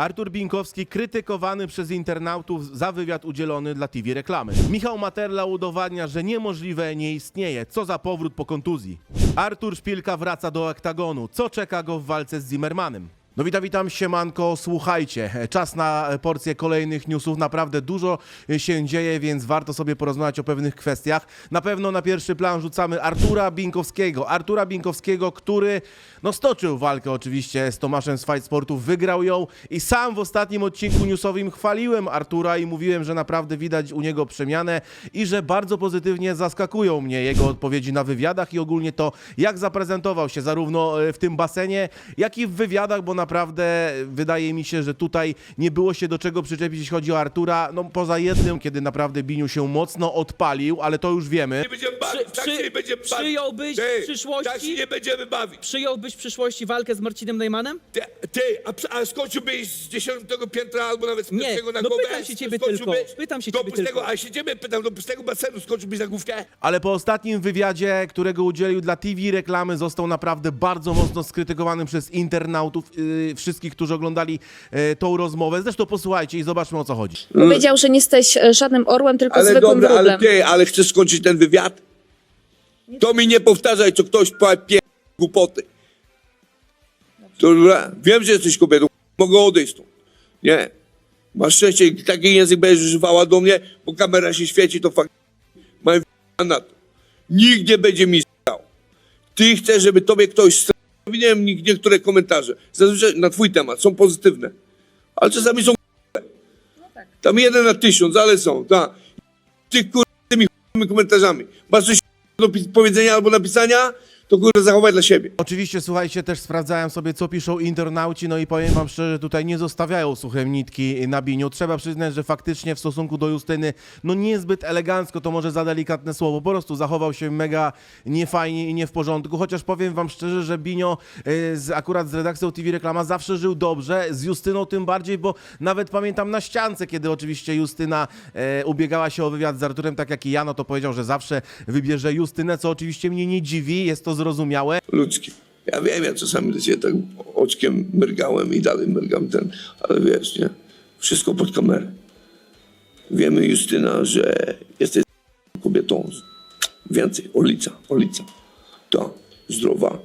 Artur Binkowski krytykowany przez internautów za wywiad udzielony dla TV Reklamy. Michał Materla udowadnia, że niemożliwe nie istnieje. Co za powrót po kontuzji. Artur Szpilka wraca do oktagonu. Co czeka go w walce z Zimmermanem? No witam, witam, siemanko, słuchajcie, czas na porcję kolejnych newsów, naprawdę dużo się dzieje, więc warto sobie porozmawiać o pewnych kwestiach. Na pewno na pierwszy plan rzucamy Artura Binkowskiego, Artura Binkowskiego, który no stoczył walkę oczywiście z Tomaszem z Fight Sportów, wygrał ją i sam w ostatnim odcinku newsowym chwaliłem Artura i mówiłem, że naprawdę widać u niego przemianę i że bardzo pozytywnie zaskakują mnie jego odpowiedzi na wywiadach i ogólnie to, jak zaprezentował się zarówno e, w tym basenie, jak i w wywiadach, bo naprawdę wydaje mi się, że tutaj nie było się do czego przyczepić, jeśli chodzi o Artura, no poza jednym, kiedy naprawdę Biniu się mocno odpalił, ale to już wiemy. nie będziemy bawić, Przy- tak się przy- nie będziemy bawić. przyjąłbyś w przyszłości- Tak się nie będziemy bawić. Przyjąłbyś w przyszłości walkę z Marcinem Neumannem? Ty, ty a, przy- a skończyłbyś z dziesiątego piętra albo nawet z Nie, pierwszego na no głowę? pytam się ciebie tylko, pytam się do ciebie pustego, tylko. A się ciebie pytam, do pustego basenu skończyłbyś na główkę? Ale po ostatnim wywiadzie, którego udzielił dla TV reklamy, został naprawdę bardzo mocno skrytykowany przez internautów, yy, wszystkich, którzy oglądali yy, tą rozmowę. Zresztą posłuchajcie i zobaczmy o co chodzi. Powiedział, że nie jesteś e, żadnym orłem, tylko Ale zwykłym dobra, ale ty, ale chcesz skończyć ten wywiad? To mi nie powtarzaj, co ktoś powie pie... głupoty. Dobra, wiem, że jesteś kobietą, mogę odejść stąd. Nie. Masz szczęście, taki język będziesz używała do mnie, bo kamera się świeci, to fakt. Mam na to. Nikt nie będzie mi stał. Ty chcesz, żeby tobie ktoś strał. Widziałem nie- niektóre komentarze. Zazwyczaj na twój temat są pozytywne. Ale czasami są Tam jeden na tysiąc, ale są, tak. Ty kur... tymi komentarzami. Masz coś do powiedzenia albo napisania, to kurde zachowaj dla siebie. Oczywiście, słuchajcie, też sprawdzałem sobie, co piszą internauci, no i powiem wam szczerze, tutaj nie zostawiają suche nitki na biniu. Trzeba przyznać, że faktycznie w stosunku do Justyny, no niezbyt elegancko, to może za delikatne słowo, po prostu zachował się mega niefajnie i nie w porządku, chociaż powiem wam szczerze, że Binio y, z, akurat z redakcją TV Reklama zawsze żył dobrze, z Justyną tym bardziej, bo nawet pamiętam na ściance, kiedy oczywiście Justyna e, ubiegała się o wywiad z Arturem, tak jak i ja, no to powiedział, że zawsze wybierze Justynę, co oczywiście mnie nie dziwi, jest to zrozumiałe. Ludzki. Ja wiem, ja czasami do ciebie tak oczkiem mrgałem i dalej mrgam ten, ale wiesz, nie? Wszystko pod kamerę. Wiemy, Justyna, że jesteś kobietą. Więcej, olica, olica. Ta, zdrowa.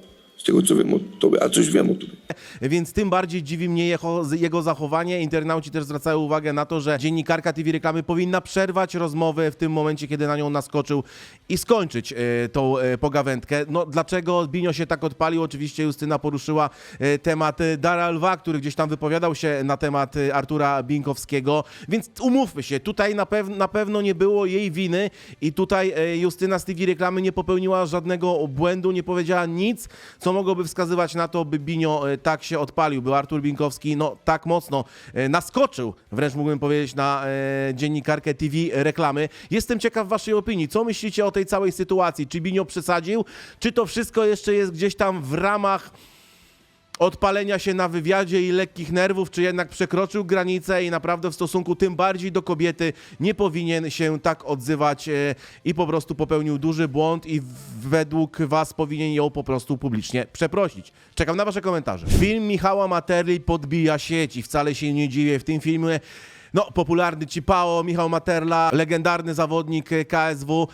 Tego, co wiem o tobie, a coś wiem o tobie. Więc tym bardziej dziwi mnie jeho, jego zachowanie. Internauci też zwracają uwagę na to, że dziennikarka TV Reklamy powinna przerwać rozmowę w tym momencie, kiedy na nią naskoczył i skończyć e, tą e, pogawędkę. No dlaczego Binio się tak odpalił? Oczywiście Justyna poruszyła e, temat Dara Lwa, który gdzieś tam wypowiadał się na temat e, Artura Binkowskiego. Więc umówmy się, tutaj na, pew na pewno nie było jej winy i tutaj e, Justyna z TV Reklamy nie popełniła żadnego błędu, nie powiedziała nic, co mogłoby wskazywać na to, by Binio e, tak się odpalił, by Artur Binkowski no tak mocno e, naskoczył, wręcz mógłbym powiedzieć, na e, dziennikarkę TV Reklamy. Jestem ciekaw waszej opinii. Co myślicie o tej całej sytuacji? Czy Binio przesadził? Czy to wszystko jeszcze jest gdzieś tam w ramach odpalenia się na wywiadzie i lekkich nerwów, czy jednak przekroczył granicę i naprawdę w stosunku tym bardziej do kobiety nie powinien się tak odzywać e, i po prostu popełnił duży błąd i według was powinien ją po prostu publicznie przeprosić. Czekam na wasze komentarze. Film Michała Materli podbija sieć i wcale się nie dziwię. W tym filmie no, popularny Cipao, Michał Materla, legendarny zawodnik e, KSW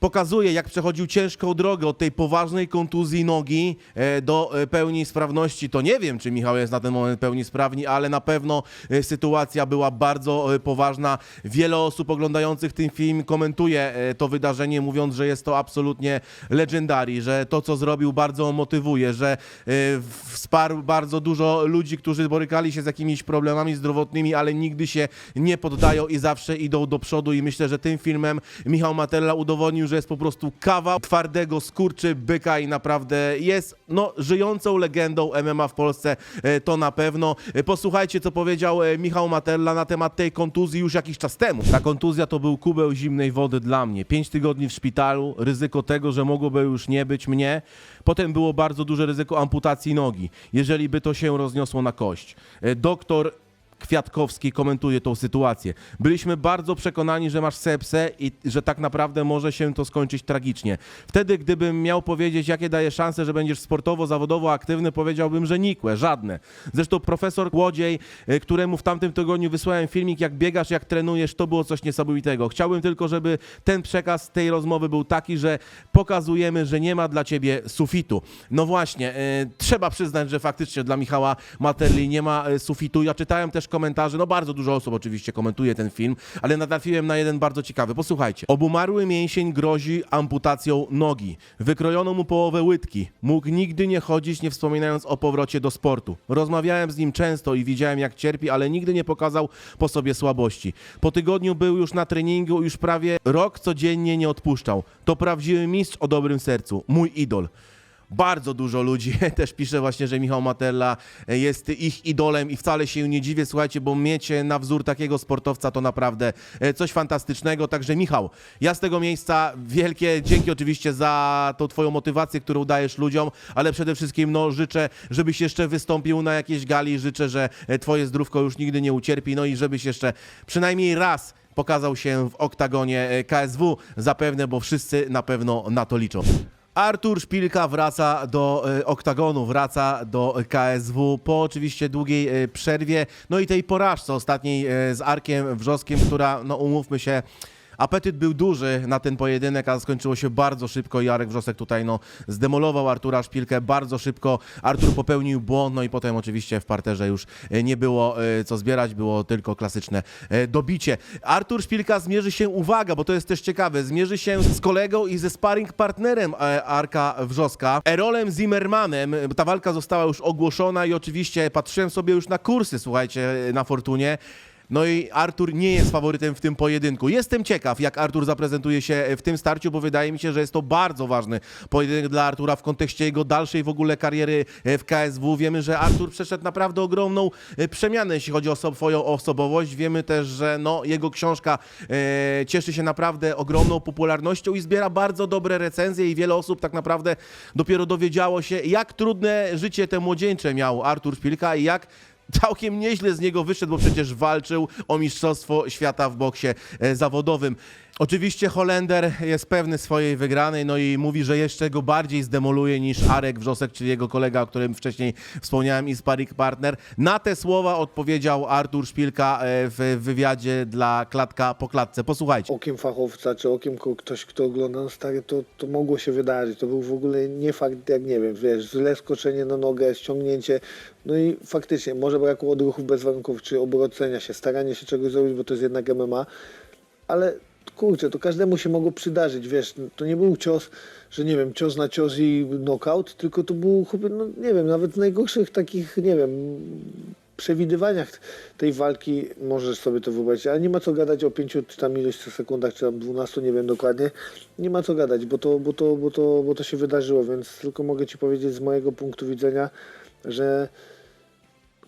pokazuje, jak przechodził ciężką drogę od tej poważnej kontuzji nogi e, do e, pełni sprawności. To nie wiem, czy Michał jest na ten moment pełni sprawni, ale na pewno e, sytuacja była bardzo poważna. Wiele osób oglądających ten film komentuje to wydarzenie, mówiąc, że jest to absolutnie legendary, że to, co zrobił, bardzo motywuje, że wsparł bardzo dużo ludzi, którzy borykali się z jakimiś problemami zdrowotnymi, ale nigdy się nie poddają i zawsze idą do przodu i myślę, że tym filmem Michał Matella udowodnił, że jest po prostu kawał twardego skurczy byka i naprawdę jest no, żyjącą legendą MMA w Polsce, e, to na pewno. E, Posłuchajcie, co powiedział e, Michał Matella na temat tej kontuzji już jakiś czas temu. Ta kontuzja to był kubeł zimnej wody dla mnie. Pięć tygodni w szpitalu, ryzyko tego, że mogłoby już nie być mnie. Potem było bardzo duże ryzyko amputacji nogi, jeżeli by to się rozniosło na kość. Doktor Kwiatkowski komentuje tą sytuację. Byliśmy bardzo przekonani, że masz sepsę i że tak naprawdę może się to skończyć tragicznie. Wtedy, gdybym miał powiedzieć, jakie daje szanse, że będziesz sportowo, zawodowo aktywny, powiedziałbym, że nikłe, żadne. Zresztą profesor Kłodziej, y, któremu w tamtym tygodniu wysłałem filmik, jak biegasz, jak trenujesz, to było coś niesamowitego. Chciałbym tylko, żeby ten przekaz tej rozmowy był taki, że pokazujemy, że nie ma dla ciebie sufitu. No właśnie, y, trzeba przyznać, że faktycznie dla Michała Materli nie ma y, sufitu. Ja czytałem też komentarze, no bardzo dużo osób oczywiście komentuje ten film, ale natrafiłem na jeden bardzo ciekawy. Posłuchajcie. Obumarły mięsień grozi amputacją nogi. Wykrojono mu połowę łydki. Mógł nigdy nie chodzić, nie wspominając o powrocie do sportu. Rozmawiałem z nim często i widziałem jak cierpi, ale nigdy nie pokazał po sobie słabości. Po tygodniu był już na treningu, już prawie rok codziennie nie odpuszczał. To prawdziwy mistrz o dobrym sercu. Mój idol. Bardzo dużo ludzi też pisze właśnie, że Michał Matella jest ich idolem i wcale się nie dziwię, słuchajcie, bo mieć na wzór takiego sportowca to naprawdę e, coś fantastycznego. Także Michał, ja z tego miejsca wielkie dzięki oczywiście za tą twoją motywację, którą dajesz ludziom, ale przede wszystkim no, życzę, żebyś jeszcze wystąpił na jakiejś gali, życzę, że e, twoje zdrówko już nigdy nie ucierpi, no i żebyś jeszcze przynajmniej raz pokazał się w oktagonie e, KSW, zapewne, bo wszyscy na pewno na to liczą. Artur Szpilka wraca do e, oktagonu, wraca do KSW po oczywiście długiej e, przerwie, no i tej porażce ostatniej e, z Arkiem Wrzoskiem, która, no umówmy się, apetyt był duży na ten pojedynek, a skończyło się bardzo szybko i Arek Wrzosek tutaj no zdemolował Artura Szpilkę bardzo szybko. Artur popełnił błąd, no i potem oczywiście w parterze już e, nie było e, co zbierać, było tylko klasyczne e, dobicie. Artur Szpilka zmierzy się, uwaga, bo to jest też ciekawe, zmierzy się z kolegą i ze sparring partnerem Arka Wrzoska, Erolem Zimmermanem. Ta walka została już ogłoszona i oczywiście patrzyłem sobie już na kursy, słuchajcie, na Fortunie. No i Artur nie jest faworytem w tym pojedynku. Jestem ciekaw, jak Artur zaprezentuje się w tym starciu, bo wydaje mi się, że jest to bardzo ważny pojedynek dla Artura w kontekście jego dalszej w ogóle kariery w KSW. Wiemy, że Artur przeszedł naprawdę ogromną e, przemianę, jeśli chodzi o swoją osobowość. Wiemy też, że no, jego książka e, cieszy się naprawdę ogromną popularnością i zbiera bardzo dobre recenzje i wiele osób tak naprawdę dopiero dowiedziało się, jak trudne życie te młodzieńcze miał Artur Szpilka i jak całkiem nieźle z niego wyszedł, bo przecież walczył o mistrzostwo świata w boksie e, zawodowym. Oczywiście Holender jest pewny swojej wygranej, no i mówi, że jeszcze go bardziej zdemoluje niż Arek Wrzosek, czyli jego kolega, o którym wcześniej wspomniałem i sparring partner. Na te słowa odpowiedział Artur Szpilka e, w wywiadzie dla Klatka po Klatce. Posłuchajcie. okiem fachowca, czy okiem ktoś, kto ogląda no stary, to, to mogło się wydarzyć. To był w ogóle nie fakt, jak nie wiem, wiesz, źle skoczenie na nogę, ściągnięcie. No i faktycznie, może brakło odruchów bez warunków, czy obrócenia się, staranie się czegoś zrobić, bo to jest jednak MMA, ale kurczę, to każdemu się mogło przydarzyć, wiesz, to nie był cios, że nie wiem, cios na cios i knockout, tylko to był, chyba, no nie wiem, nawet w najgorszych takich, nie wiem, przewidywaniach tej walki możesz sobie to wyobrazić, ale nie ma co gadać o pięciu czy tam ilość sekundach, czy tam dwunastu, nie wiem dokładnie. Nie ma co gadać, bo to, bo to, bo to, bo to się wydarzyło, więc tylko mogę ci powiedzieć z mojego punktu widzenia, że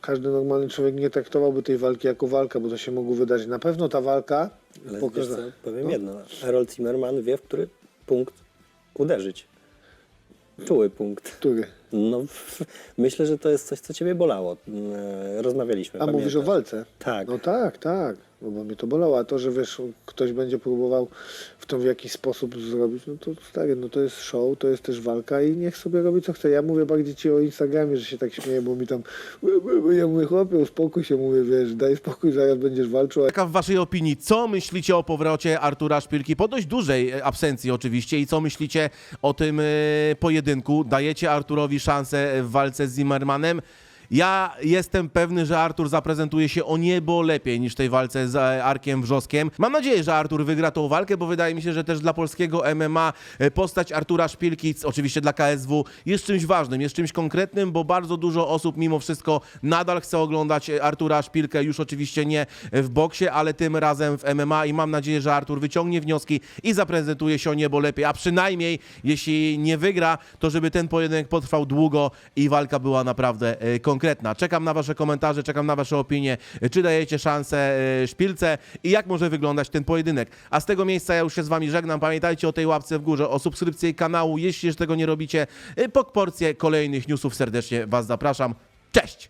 każdy normalny człowiek nie traktowałby tej walki jako walka, bo to się mogło wydarzyć. Na pewno ta walka Ale pokaza- wiesz co, powiem no. jedno. Harold Zimmerman wie, w który punkt uderzyć. Czuły punkt. Który? No, myślę, że to jest coś, co ciebie bolało. E, Rozmawialiśmy. A mówisz o walce? Tak. No tak, tak. No bo mnie to bolało. A to, że wiesz, ktoś będzie próbował w to w jakiś sposób zrobić, no to stary, no to jest show, to jest też walka i niech sobie robi co chce. Ja mówię bardziej ci o Instagramie, że się tak śmieję, bo mi tam ja mówię, chłopie, uspokój się, mówię, wiesz, daj spokój, zaraz będziesz walczył, Jaka w waszej opinii, co myślicie o powrocie Artura Szpilki po dość dużej e, absencji oczywiście i co myślicie o tym e, pojedynku? Dajecie Arturowi szansę w walce z Zimmermanem? Ja jestem pewny, że Artur zaprezentuje się o niebo lepiej niż w tej walce z e, Arkiem Wrzoskiem. Mam nadzieję, że Artur wygra tą walkę, bo wydaje mi się, że też dla polskiego MMA e, postać Artura Szpilki, oczywiście dla KSW, jest czymś ważnym, jest czymś konkretnym, bo bardzo dużo osób mimo wszystko nadal chce oglądać e, Artura Szpilkę, już oczywiście nie w boksie, ale tym razem w MMA i mam nadzieję, że Artur wyciągnie wnioski i zaprezentuje się o niebo lepiej, a przynajmniej jeśli nie wygra, to żeby ten pojedynek potrwał długo i walka była naprawdę e, konkretna. Czekam na wasze komentarze, czekam na wasze opinie, czy dajecie szansę e, Szpilce i jak może wyglądać ten pojedynek. A z tego miejsca ja już się z wami żegnam. Pamiętajcie o tej łapce w górze, o subskrypcji kanału. Jeśli jeszcze tego nie robicie, e, po porcję kolejnych newsów serdecznie was zapraszam. Cześć!